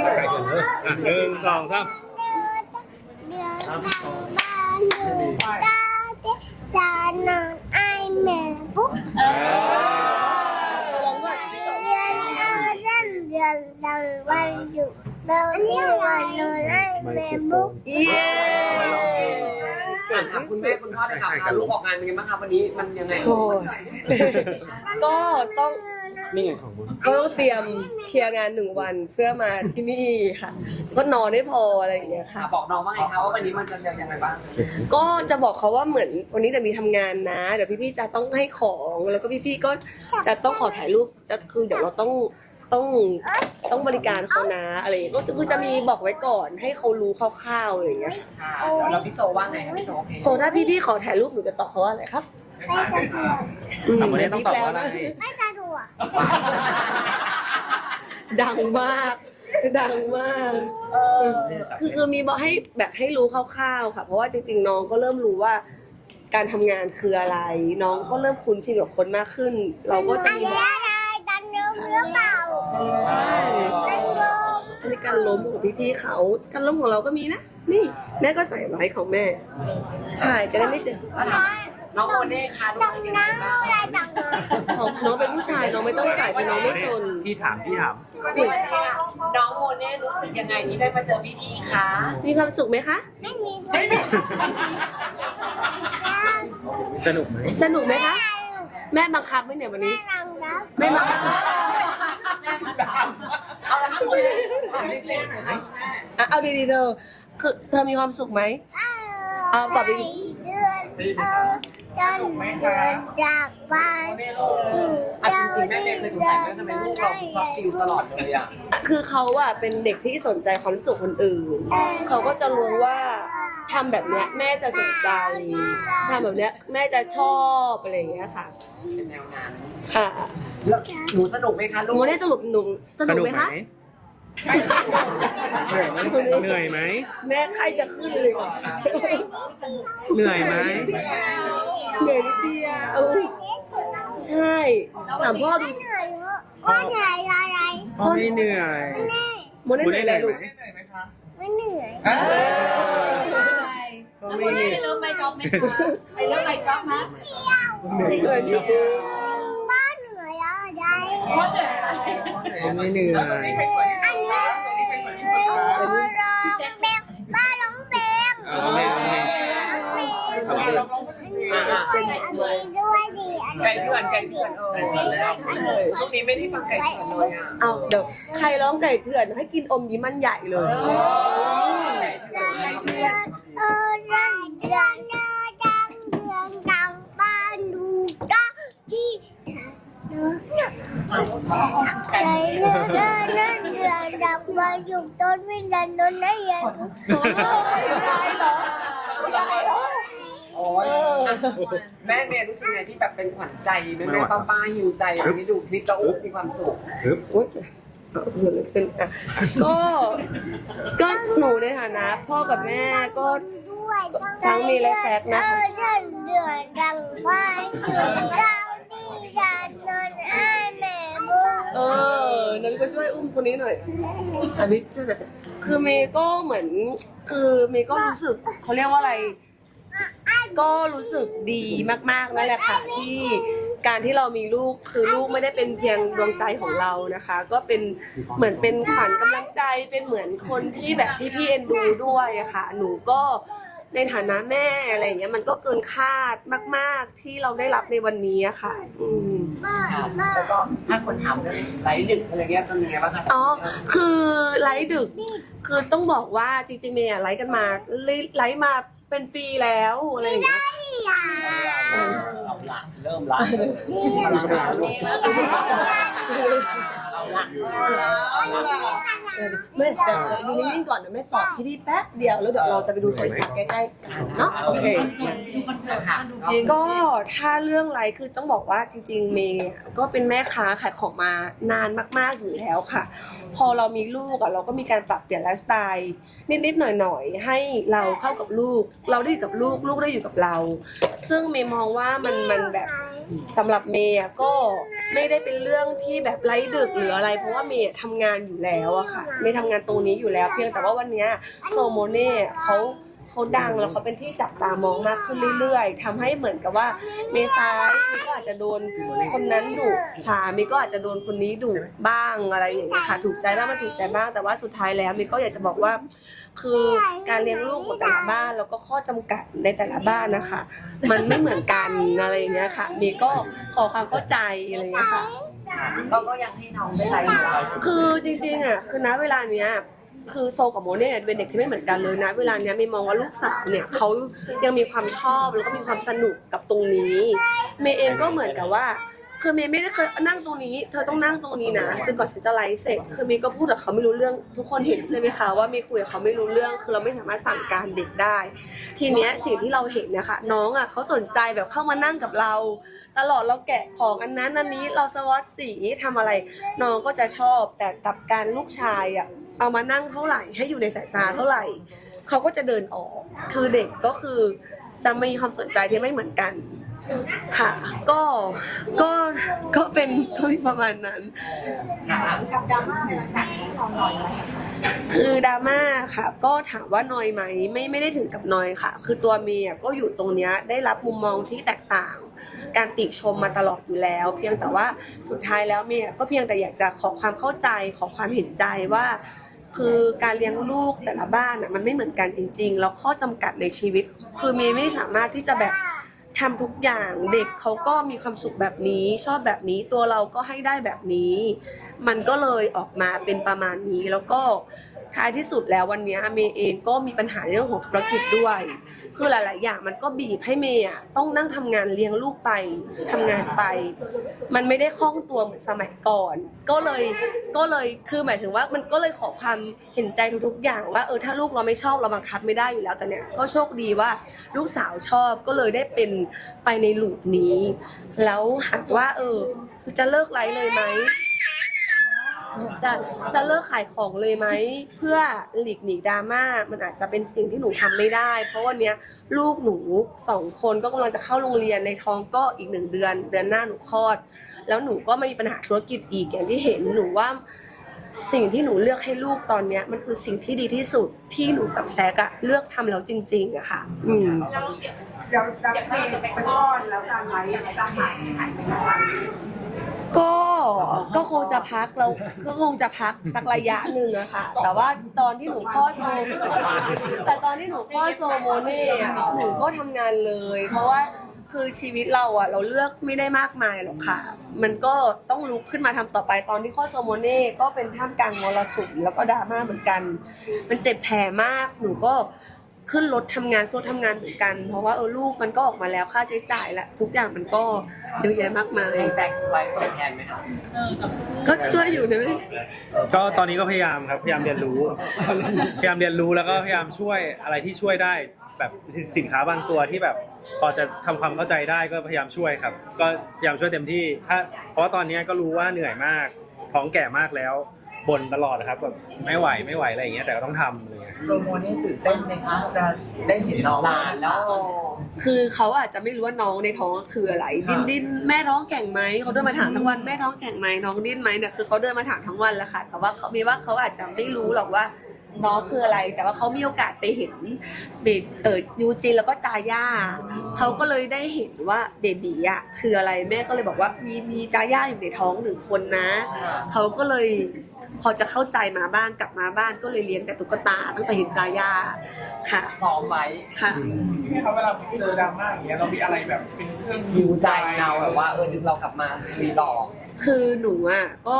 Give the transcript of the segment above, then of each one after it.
ที่ไหนก่อนเอออะหนึ่งสองสามเดือนทางบ้านดูตาเจ๊ตานอนไอแม่ปุ๊บเดือนเอาเดือนเดือนทางบ้านอยู่ตาเจ๊ตานอนไอแม่ปุ๊บเย้เก่งถามที่คุณแม่คุณพ่อได้ข่าวพาลูกออกงานเป็นไงบ้างคะวันนี้มันยังไงโอ้ยก็ต้อง นี่ไงของมึงก็ต้องเตรียมเคลียร์งานหนึ่งวันเพื่อมาที่นี่ค่ะ ก็นอนได้พออะไรอย่างเงี้ยค่ะค่ะ บอกน้องว่าไงคะว่าวันนี้มันจะยังไงบ้างก็จะบอกเขาว่าเหมือนวันนี้เดี๋ยวมีทำงานนะเดี๋ยวพี่ๆจะต้องให้ของแล้วก็พี่ๆก็จะต้องขอถ่ายรูปจะคือเดี๋ยวเราต้องต้องต้องบริการเขานะอะไรอย่างเงี้ยก็คือจะมีบอกไว้ก่อนให้เขารู้คร่าวๆอะไรอย่างเงี้ยค่ะแล้วพี่โซว่าไงคะพี่โซโอเคโซถ้าพี่ๆขอถ่ายรูปหนูจะตอบเขาว่าอะไรครับ ไม่สะดวกอืมถามวันนี้ต้องตอบว่าอะไร ไม่สะ ดวกดังมาก ดังมาก คือคือมีบอกให้แบบให้รู้คร่าวๆค่ะ เพราะว่าจริงๆ น้องก็เริ่มรู้ว่า การทำงานคืออะไร น้องก็เริ่มคุ้นชินกับคนมากขึ้น เราก็จะอันมีนี้บอกอะไรดันลมหรือเปล่าใช่ดันลมอันนี้การล้มของพี่ๆเขา การล้มของเราก็มีนะ นี่ แม่ก็ใส่ไว้ของแม่ ใช่จะได้ไม่เจ็บแล้วถาม น้องโอเน่ค่ะรู้ดังสึกยังไงน้ำบ้างอะไรดังน้ำของน้องเป็นผู้ชายน้องไม่ต้องใส่เพราะน้องไม่ซนพี่ถามพี่ถามนี่น้องโมเน่รู้สึกยังไงที่ได้มาเจอพี่พีคะมีความสุขไหมคะไม่มีด้วยสนุกไหมสนุกไหมคะแม่บังคับไหมเนี่ยวันนี้แม่ดังน้ำแม่บังคับเอาละครับถามจริงๆหน่อยค่ะอะเอาดีๆเธอคือเธอมีความสุขไหมเอาตอบดีเดือนเออจันเดือนจากบ้านอยู่อะเจ้าจริงๆแม่ดีเมย์เคยสงสัยว่าทำไมลูกเราชอบจิวตลอดเลยอะคือเขาอะเป็นเด็กที่สนใจความรู้สึกคนอื่น เขาก็จะรู้ว่าทำแบบเนี้ยแม่จะสนใจทำแบบเนี้ยแม่จะชอบอะไรอย่างเงี้ยค่ะ เป็นแนวนั้นค่ะแล้วหนูสนุกไหมคะลูโมกได้สรุปหนูสนุกไหมคะ เหนื่อยไหมแม่ใครจะขึ้นเลยเหนื่อยไหมเหนื่อยนิดเดียวใช่ถามพ่อดูเหนื่อยเยอะว่าเหนื่อยอะไรพ่อไม่เหนื่อยแม่โมได้เหนื่อยอะไรลูกไม่เหนื่อยพ่อไม่เหนื่อยเที่ยวเหนื่อยนิดเดียวบ้านเหนื่อยอะไรพ่อไม่เหนื่อยอันนี้ร้ อันนี้ด้วยอันนี้ด้วยดิอันไก่นี้เถื่อนไก่เถื่อนเออช่วงนี้ไม่ได้ฟังไก่เถื่อนเลยอะเอาเดี๋ยวใครร้องไก่เถื่อนให้กินอมยิ้มมันใหญ่เลยเดือน เออเดือนเดือนเดือนดังเดือนดังบ้านดูด้าที่เนื้อใจเนื้อเนื้อเนื้อเดือนดังบ้านอยู่ต้นวิญญาณนนท์ได้ยังโอ้ย แม่เมย์รู้สึกไงที่แบบเป็นขวัญใจแม่แม่ป้าป้าหิวใจวันนี้ดูคลิปแล้วอุ๊บมีความสุขปึ๊บอุ๊ยเอาเกิดอะไรขึ้นอะก็ก็หนูในฐานะพ่อกับแม่ก็ ด้วยทั้งมีและแซกนะคะ เออเดือนเดือนดังบ้านอยู่เจ้าที่ดันนนท์ให้แม่บุญเออนั้นก็ช่วยอุ้มคนนี้หน่อย อันนี้ช่วยหน่อยคือเมย์ก็เหมือน คือเมย์ก็รู้สึกเขาเรียกว่าอะไร ก็รู้สึกดีมากๆนั่นแหละค่ะที่การที่เรามีลูกคือลูกไม่ได้เป็นเพียงดวงใจของเรานะคะ ก็เป็นเหมือนเป็นขวัญกำลังใจเป็นเหมือนคนที่แบบพี่ๆเอ็นดูด้วยอะค่ะ หนูก็ในฐานะแม่อะไรอย่างเงี้ยมันก็เกินคาดมาก ๆที่เราได้รับในวันนี้อะค่ะอืม แล้วก็ถ้าคนถามเรื่องไลฟ์ดึกอะไรเงี้ยเป็นยังไงบ้างคะอ๋อ คือไลฟ์ดึก คือต้องบอกว่าจริงๆเมย์อะไลฟ์กันมาไลฟ์มา เป็นปีแล้วอะไรอย่างเงี้ยเอาละเริ่มละนี่เอาละเอา ละเออแม่แต่ดูนิ่งๆก่อนเดี๋ยวแม่ตอบที่พี่แป๊บเดียวแล้วเดี๋ยวเราจะไปดูสวยๆใกล้ๆกันเนาะ โอเคค่ะก็ถ้าเรื่องไลฟ์คือต้องบอกว่าจริง ๆ เมย์อะก็เป็นแม่ค้าขายของมานานมากๆอยู่แล้วค่ะ พอเรามีลูกอะเราก็มีการปรับเปลี่ยนไลฟ์สไตล์นิดๆหน่อยๆให้เราเข้ากับลูก เราได้อยู่กับลูกลูกได้อยู่กับเรา ซึ่งเมย์มองว่ามันมันแบบ สำหรับเมย์อะก็ไม่ได้เป็นเรื่องที่แบบไร้ดึกหรืออะไร เพราะว่าเมย์อะทำงานอยู่แล้วอะค่ะเมย์ทำงานตรงนี้อยู่แล้ว เพียงแต่ว่าวันเนี้ยโซโมเน่เขาเขาดังแล้วเขาเป็นที่จับตามองมากขึ้นเรื่อยๆทำให้เหมือนกับว่า เมย์ซ้ายเมย์ก็อาจจะโดนคนนั้นดุค่ะเมย์ก็อาจจะโดนคนนี้ดุบ้างอะไรอย่างเงี้ยค่ะถูกใจบ้างไม่ถูกใจบ้างแต่ว่าสุดท้ายแล้วเมย์ก็อยากจะบอกว่า คือการเลี้ยงลูกของแต่ละบ้านแล้วก็ข้อจำกัดในแต่ละบ้านนะคะ มันไม่เหมือนกันอะไรอย่างเงี้ยค่ะเมย์ก็ขอความเข้าใจอะไรอย่างเงี้ยค่ะ ก็ก็ยังให้น้องได้ไลฟ์อยู่คือจริงๆอะคือณเวลาเนี้ยคือโซกับโมเนี่ยเป็นเด็กที่ไม่เหมือนกันเลยนะ เวลาเนี้ยเมย์มองว่าลูกสาวเนี่ยเขายังมีความชอบแล้วก็มีความสนุกกับตรงนี้ เมย์เองก็เหมือนกับว่า คือเมย์ไม่ได้เคยนั่งตรงนี้ เธอต้องนั่งตรงนี้นะจนกว่าฉันจะไลฟ์เสร็จ คือเมย์ก็พูดกับเขาไม่รู้เรื่อง ทุกคนเห็นใช่ไหมคะว่าเมย์คุยกับเขาไม่รู้เรื่อง คือเราไม่สามารถสั่งการเด็กได้ ทีเนี้ยสิ่งที่เราเห็นนะคะน้องอะเขาสนใจแบบเข้ามานั่งกับเรา ตลอดเราแกะของอันนั้นอันนี้เราสวอตสีทำอะไร น้องก็จะชอบ แต่กับการลูกชายอะเอามานั่งเท่าไหร่ ให้อยู่ในสายตาเท่าไหร่เขาก็จะเดินออก คือเด็กก็คือจะมีความสนใจที่ไม่เหมือนกัน ค่ะ ก็ก็ก็เป็นประมาณนั้น กับดราม่าต่างๆที่เราหน่อยไหมคือดราม่าค่ะ ก็ถามว่านอยไหมไม่ไม่ได้ถึงกับนอยค่ะ คือตัวเมียก็อยู่ตรงเนี้ยได้รับมุมมองที่แตกต่าง การติชมมาตลอดอยู่แล้ว เพียงแต่ว่าสุดท้ายแล้วเมียก็เพียงแต่อยากจะขอความเข้าใจขอความเห็นใจว่า คือการเลี้ยงลูกแต่ละบ้านอะมันไม่เหมือนกันจริง ๆ แล้วข้อจำกัดในชีวิต คือเมย์ไม่สามารถที่จะแบบ ทำทุกอย่างเด็กเขาก็มีความสุขแบบนี้ ชอบแบบนี้ตัวเราก็ให้ได้แบบนี้ มันก็เลยออกมาเป็นประมาณนี้แล้วก็ ท้ายที่สุดแล้ววันนี้เมย์เองก็มีปัญหาในเรื่องของธุรกิจด้วย คือหลาย ๆ อย่างมันก็บีบให้เมย์อะต้องนั่งทำงานเลี้ยงลูกไปทำงานไป มันไม่ได้คล่องตัวเหมือนสมัยก่อน ก็เลยก็เลยคือหมายถึงว่ามันก็เลยขอความเห็นใจทุก ๆ อย่างว่าเออถ้าลูกเราไม่ชอบเราบังคับไม่ได้อยู่แล้วแต่เนี้ยก็โชคดีว่าลูกสาวชอบก็เลยได้เป็นไปในลูปนี้ แล้วหากว่าเออจะเลิกไลฟ์เลยไหม จะจะเลิกขายของเลยไหมเพื่อหลีกหนีดราม่ามันอาจจะเป็นสิ่งที่หนูทำไม่ได้ เพราะวันเนี้ยลูกหนูสองคนก็กำลังจะเข้าโรงเรียนในท้องก็อีกหนึ่งเดือน เดือนหน้าหนูคลอด แล้วหนูก็ไม่มีปัญหาธุรกิจอีกอย่างที่เห็นหนูว่าสิ่งที่หนูเลือกให้ลูกตอนเนี้ยมันคือสิ่งที่ดีที่สุดที่หนูกับแซกอะเลือกทำแล้วจริงๆอะค่ะ อืมเดี๋ยวจะเปลี่ยนไปก้อนแล้วการไลฟ์จะหายหายไปไหมก็ ก็คงจะพักเราก็คงจะพักสักระยะหนึ่งอะค่ะ แต่ว่าตอนที่หนูคลอดโซแต่ตอนที่หนูคลอดโซโมเน่อะหนูก็ทำงานเลย เพราะว่าคือชีวิตเราอะเราเลือกไม่ได้มากมายหรอกค่ะ มันก็ต้องลุกขึ้นมาทำต่อไปตอนที่คลอดโซโมเน่ก็เป็นท่ามกลางมรสุมแล้วก็ดราม่าเหมือนกัน มันเจ็บแผลมากหนูก็ ขึ้นรถทำงานรถทำงานเหมือนกัน เพราะว่าเออลูกมันก็ออกมาแล้วค่าใช้จ่ายและทุกอย่างมันก็เยอะแยะมากมายให้แซกไลฟ์สดแทนไหมคะก็ช่วยอยู่นะก็ตอนนี้ก็พยายามครับพยายามเรียนรู้ พยายามเรียนรู้แล้วก็พยายามช่วยอะไรที่ช่วยได้แบบสินสินค้าบางตัวที่แบบพอจะทำความเข้าใจได้ก็พยายามช่วยครับ ก็พยายามช่วยเต็มที่ถ้าเพราะว่าตอนนี้ก็รู้ว่าเหนื่อยมากท้องแก่มากแล้ว บ่นตลอดนะครับแบบไม่ไหวไม่ไหวอะไรอย่างเงี้ยแต่ก็ต้องทำอะไรเงี้ยโซโมนี่ตื่นเต้นไหมคะ จะได้เห็นน้องหลานแล้ว คือเขาอาจจะไม่รู้ว่าน้องในท้องคืออะไร ดิ้นดิ้นแม่ท้องแข็งไหมเขาเดินมาถามทั้งวันแม่ท้องแข็งไหมน้องดิ้นไหมเนี่ยคือเขาเดินมาถามทั้งวันแหละค่ะ แต่ว่าเขามีว่าเขาอาจจะไม่รู้หรอกว่า น้องคืออะไร แต่ว่าเขามีโอกาสไปเห็นเบบเอ่อยูจินแล้วก็จาย่าเขาก็เลยได้เห็นว่าเบบีอะคืออะไรแม่ก็เลยบอกว่ามีมีจาย่าอยู่ในท้องหนึ่งคนนะเขาก็เลยพอจะเข้าใจมาบ้างกลับมาบ้านก็เลยเลี้ยงแต่ตุ๊กตาตั้งแต่เห็นจาย่าค่ะซ้อมไว้ค่ะที่เขาเวลาเจอดราม่าอย่างเงี้ยเรามีอะไรแบบเป็นเครื่องหิวใจเราแบบว่าเออดึงเรากลับมาคุยต่อคือหนูอะก็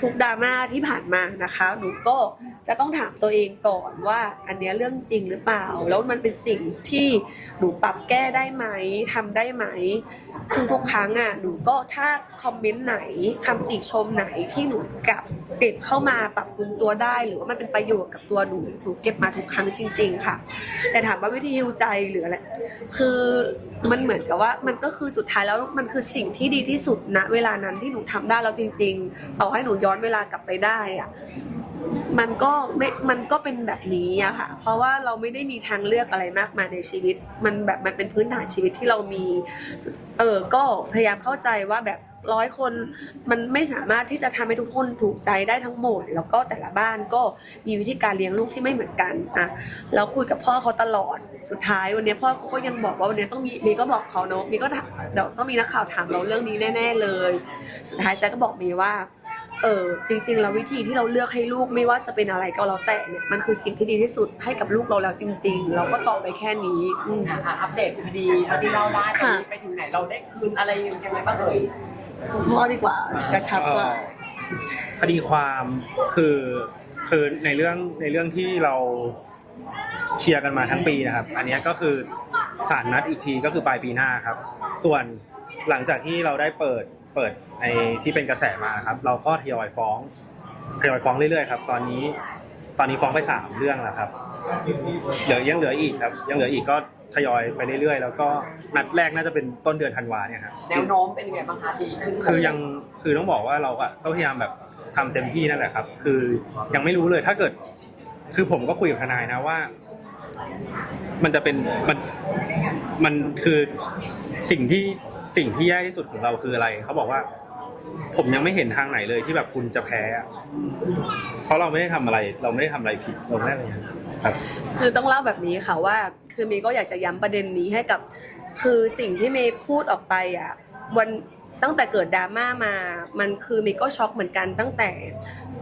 ทุกๆดราม่าที่ผ่านมานะคะ หนูก็จะต้องถามตัวเองก่อนว่า อันเนี้ยเรื่องจริงหรือเปล่า แล้วมันเป็นสิ่งที่หนูปรับแก้ได้ไหมทำได้ไหม ทุกทุกๆครั้งอะหนูก็ถ้าคอมเมนต์ไหนคำติชมไหนที่หนูกลับเก็บเข้ามาปรับปรุงตัวได้ หรือว่ามันเป็นประโยชน์กับตัวหนูหนูเก็บมาทุกครั้งจริง ๆ ค่ะ แต่ถามว่าวิธีฮิวใจหรืออะไรคือมันเหมือนกับว่ามันก็คือสุดท้ายแล้วมันคือสิ่งที่ดีที่สุดณเวลานั้นที่หนูทำได้แล้วจริง ๆ ต่อให้หนูย้อนเวลากลับไปได้อะ มันก็ไม่ มันก็เป็นแบบนี้อะค่ะ เพราะว่าเราไม่ได้มีทางเลือกอะไรมากมายในชีวิต มันแบบมันเป็นพื้นฐานชีวิตที่เรามี เออ ก็พยายามเข้าใจว่าแบบร้อยคนมันไม่สามารถที่จะทำให้ทุกคนถูกใจได้ทั้งหมด แล้วก็แต่ละบ้านก็มีวิธีการเลี้ยงลูกที่ไม่เหมือนกันอะแล้วคุยกับพ่อเขาตลอดสุดท้ายวันนี้พ่อเขาก็ยังบอกว่าวันนี้ต้องมีมีก็บอกเขาเนาะมีก็เดี๋ยวต้องมีนักข่าวถามเราเรื่องนี้แน่ ๆเลย สุดท้ายแซก็บอกมีว่า เออจริง ๆ แล้ววิธีที่เราเลือกให้ลูกไม่ว่าจะเป็นอะไรก็แล้วแต่เนี่ยมันคือสิ่งที่ดีที่สุดให้กับลูกเราแล้วจริง ๆ เราก็ตอบไปแค่นี้อืมอะอะอัปเดตคดีเท่าที่เราได้ตอนค่ะ นี้ไปถึงไหนเราได้คืนอะไรยังไงบ้างเอ่ย คุณพ่อดีกว่ากระชับกว่า คดีความคือคือในเรื่องในเรื่องที่เราเคลียร์กันมาทั้งปีนะครับ อันเนี้ยก็คือศาลนัดอีกทีก็คือปลายปีหน้าครับ ส่วนหลังจากที่เราได้เปิด เปิดในที่เป็นกระแสมาครับ เราก็ทยอยฟ้องทยอยฟ้องเรื่อยๆครับ ตอนนี้ตอนนี้ฟ้องไปสามเรื่องแล้วครับเหลือยังเหลืออีกครับ ยังเหลืออีกก็ทยอยไปเรื่อยๆ แล้วก็นัดแรกน่าจะเป็นต้นเดือนธันวาเนี่ยครับแนวโน้มเป็นยังไงบ้างคะดีขึ้นคือยังคือต้องบอกว่าเราอะก็พยายามแบบทำเต็มที่นั่นแหละครับ คือยังไม่รู้เลยถ้าเกิด คือผมก็คุยกับทนายนะว่า มันจะเป็นมันมันคือสิ่งที่ สิ่งที่แย่ที่สุดของเราคืออะไร เขาบอกว่า ผมยังไม่เห็นทางไหนเลยที่แบบคุณจะแพ้อะเพราะเราไม่ได้ทำอะไร เราไม่ได้ทำอะไรผิดเราไม่ได้อะไรครับ คือต้องเล่าแบบนี้ค่ะว่า คือเมย์ก็อยากจะย้ำประเด็นนี้ให้กับ คือสิ่งที่เมย์พูดออกไปอะวัน ตั้งแต่เกิดดราม่ามา มันคือเมย์ก็ช็อกเหมือนกันตั้งแต่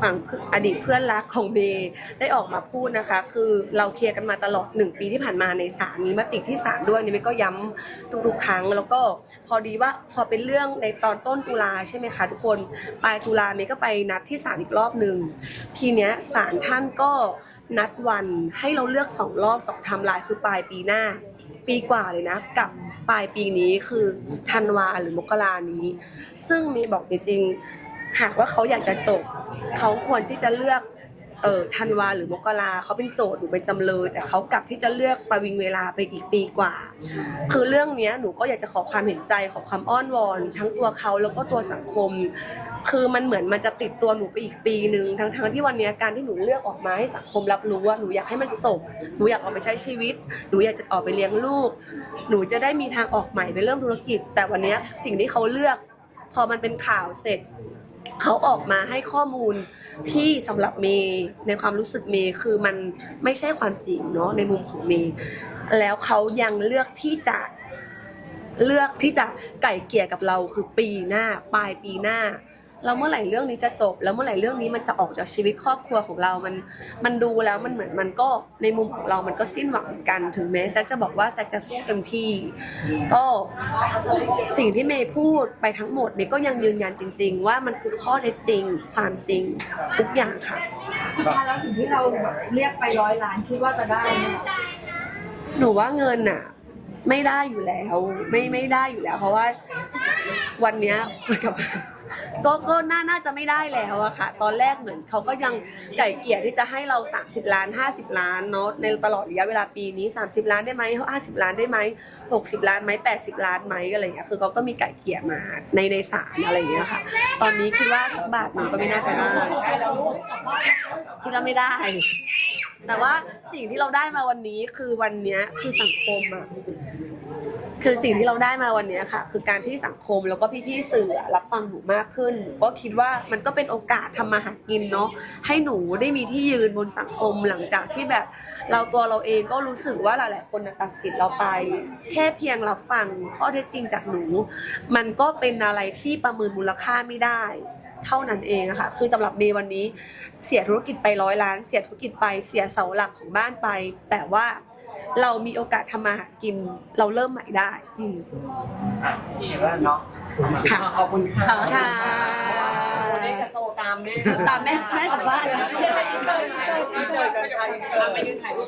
ฝั่งอดีตเพื่อนรักของเมย์ได้ออกมาพูดนะคะ คือเราเคลียร์กันมาตลอดหนึ่งปีที่ผ่านมาในศาลมีมติที่ศาลด้วยนี่เมย์ก็ย้ำทุกๆครั้ง แล้วก็พอดีว่าพอเป็นเรื่องในตอนต้นตุลาใช่ไหมคะทุกคนปลายตุลาเมย์ก็ไปนัดที่ศาลอีกรอบหนึ่งทีเนี้ยศาลท่านก็นัดวันให้เราเลือกสองรอบสองไทม์ไลน์คือปลายปีหน้า ปีกว่าเลยนะ กับปลายปีนี้คือธันวาหรือมกรานี้ ซึ่งมีบอกจริงๆหากว่าเขาอยากจะจบเขาควรที่จะเลือกเอ่อธันวาหรือมกราเขาเป็นโจทย์หรือเป็นจำเลย แต่เขากลับที่จะเลือกประวิงเวลาไปอีกปีกว่า คือเรื่องนี้หนูก็อยากจะขอความเห็นใจขอความอ้อนวอน ทั้งตัวเขาแล้วก็ตัวสังคม คือมันเหมือนมันจะติดตัวหนูไปอีกปีหนึ่งทั้งๆที่วันนี้การที่หนูเลือกออกมาให้สังคมรับรู้ว่าหนูอยากให้มันจบหนูอยากออกไปใช้ชีวิต หนูอยากจะออกไปเลี้ยงลูก หนูจะได้มีทางออกใหม่ไปเริ่มธุรกิจ แต่วันนี้สิ่งที่เขาเลือก พอมันเป็นข่าวเสร็จเขาออกมาให้ข้อมูลที่สำหรับเมย์ในความรู้สึกเมย์คือมันไม่ใช่ความจริงเนาะในมุมของเมย์แล้วเขายังเลือกที่จะเลือกที่จะไก่เกลี่ยกับเราคือปีหน้าปลายปีหน้า แล้วเมื่อไหร่เรื่องนี้จะจบ แล้วเมื่อไหร่เรื่องนี้มันจะออกจากชีวิตครอบครัวของเรา มัน มันดูแล้วมันเหมือนมันก็ในมุมของเรา มันก็สิ้นหวังเหมือนกัน ถึงแม้แซกจะบอกว่าแซกจะสู้เต็มที่ ก็สิ่งที่เมย์พูดไปทั้งหมดเมย์ก็ยังยืนยันจริง ๆ ว่ามันคือข้อเท็จจริง ความจริงทุกอย่างค่ะ สุดท้ายแล้วสิ่งที่เราแบบเรียกไปร้อยล้านคิดว่าจะได้ไหมหนูว่าเงินน่ะ ไม่ได้อยู่แล้ว ไม่ไม่ได้อยู่แล้ว เพราะว่าวันเนี้ยเหมือนกับ ก็ก็น่าน่าจะไม่ได้แล้วอะค่ะ ตอนแรกเหมือนเขาก็ยังไก่เกลี่ยที่จะให้เรา 30 ล้าน 50 ล้านเนาะในตลอดระยะเวลาปีนี้ 30 ล้านได้ไหม50 ล้านได้ไหม60 ล้านไหม80 ล้านไหมอะไรอย่างเงี้ยคือเขาก็มีไก่เกลี่ยมาในในศาลอะไรอย่างเงี้ยค่ะ ตอนนี้คิดว่าสักบาทหนึ่งก็ไม่น่าจะได้คิดว่าไม่ได้ แต่ว่าสิ่งที่เราได้มาวันนี้คือวันเนี้ยคือสังคมอะ คือสิ่งที่เราได้มาวันนี้ค่ะ คือการที่สังคมแล้วก็พี่ๆสื่อรับฟังหนูมากขึ้นหนูก็คิดว่ามันก็เป็นโอกาสทำมาหากินเนาะให้หนูได้มีที่ยืนบนสังคมหลังจากที่แบบ เราตัวเราเองก็รู้สึกว่าหลายๆคนน่ะตัดสินเราไป แค่เพียงรับฟังข้อเท็จจริงจากหนู มันก็เป็นอะไรที่ประเมินมูลค่าไม่ได้เท่านั้นเองค่ะ คือสำหรับเมย์วันนี้ เสียธุรกิจไปร้อยล้าน เสียธุรกิจไป เสียเสาหลักของบ้านไป แต่ว่า เรามีโอกาสทำมาหากินเราเริ่มใหม่ได้อืมที่แล้วเนาะค่ะขอบคุณค่ะค่ะวันนี้จะโตตามแม่ตามแม่แม่กลับบ้านแล้วที่เจอกันใครเกิดไปยืนถ่ายรูป